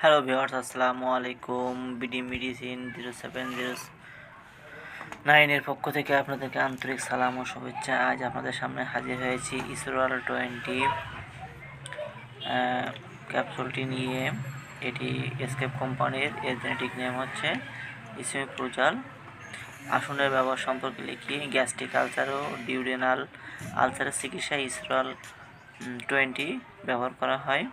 Hello viewers আসসালামু আলাইকুম BD medicine zero seven zero নাইনের পক্ষ থেকে আপনাদেরকে আন্তরিক সালাম ও শুভেচ্ছা। আজ আপনাদের সামনে হাজির হয়েছি ইসরোয়াল টোয়েন্টি ক্যাপসুলটি নিয়ে। এটি এসকেপ কোম্পানির এর জেনেটিক নেম হচ্ছে ইসমি প্রজাল আসনের ব্যবহার সম্পর্কে লিখি গ্যাস্ট্রিক আলসার ও ডিউডেনাল আলসারের চিকিৎসায় ইসরোয়াল টোয়েন্টি ব্যবহার করা হয়।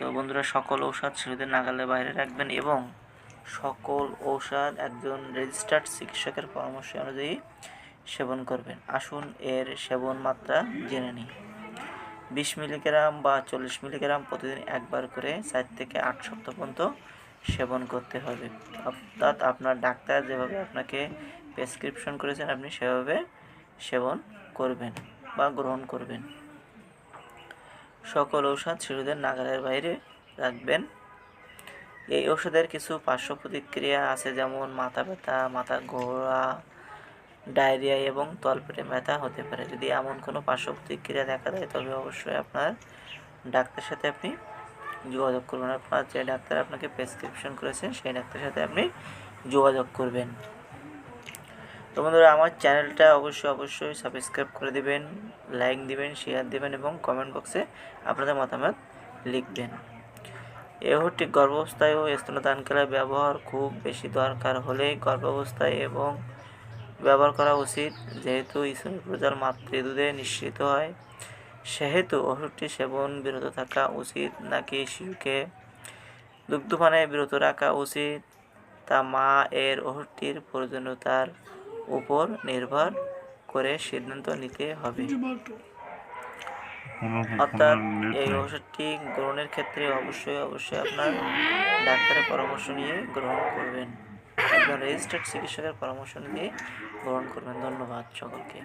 তো বন্ধুরা, সকল ঔষধ শিশুদের নাগালের বাইরে রাখবেন এবং সকল ঔষধ একজন রেজিস্টার্ড চিকিৎসকের পরামর্শ অনুযায়ী সেবন করবেন। আসুন, এর সেবন মাত্রা জেনে নিই। বিশ মিলিগ্রাম বা চল্লিশ মিলিগ্রাম প্রতিদিন একবার করে চার থেকে আট সপ্তাহ পর্যন্ত সেবন করতে হবে। অর্থাৎ আপনার ডাক্তার যেভাবে আপনাকে প্রেসক্রিপশন করেছেন, আপনি সেভাবে সেবন করবেন বা গ্রহণ করবেন। সকল ঔষধ শিশুদের নাগালের বাইরে রাখবেন। এই ওষুধের কিছু পার্শ্ব প্রতিক্রিয়া আছে, যেমন মাথা ব্যথা, মাথা ঘোরা, ডায়রিয়া এবং তলপেটে ব্যথা হতে পারে। যদি এমন কোনো পার্শ্ব প্রতিক্রিয়া দেখা দেয়, তবে অবশ্যই আপনার ডাক্তারের সাথে আপনি যোগাযোগ করবেন। আপনার যে ডাক্তার আপনাকে প্রেসক্রিপশন করেছেন, সেই ডাক্তারের সাথে আপনি যোগাযোগ করবেন। তো বন্ধুরা, আমার চ্যানেলটা অবশ্যই অবশ্যই সাবস্ক্রাইব করে দিবেন লাইক দিবেন শেয়ার দিবেন এবং কমেন্ট বক্সে আপনাদের মতামত লিখবেন। এ ওষুধটি গর্ভাবস্থায় ও স্তনদানকালে ব্যবহার খুব বেশি দরকার হলে গর্ভাবস্থায় এবং ব্যবহার করা উচিত, যেহেতু ইসমি প্রজাল মাতৃদুধে নিশ্চিত হয়। সেহেতু ওষুধটি সেবন বিরত থাকা উচিত নাকি শিশুকে দুগ্ধপানে বিরত রাখা উচিত? তা মা এর ওষুধটির প্রয়োজনীয়তার উপর নির্ভর করে সিদ্ধান্ত নিতে হবে। অর্থাৎ এই ওষুধটি গ্রহণের ক্ষেত্রে অবশ্যই অবশ্যই আপনার ডাক্তারের পরামর্শ নিয়ে গ্রহণ করবেন। রেজিস্টার্ড চিকিৎসকের পরামর্শ নিয়ে গ্রহণ করবেন। ধন্যবাদ সকলকে।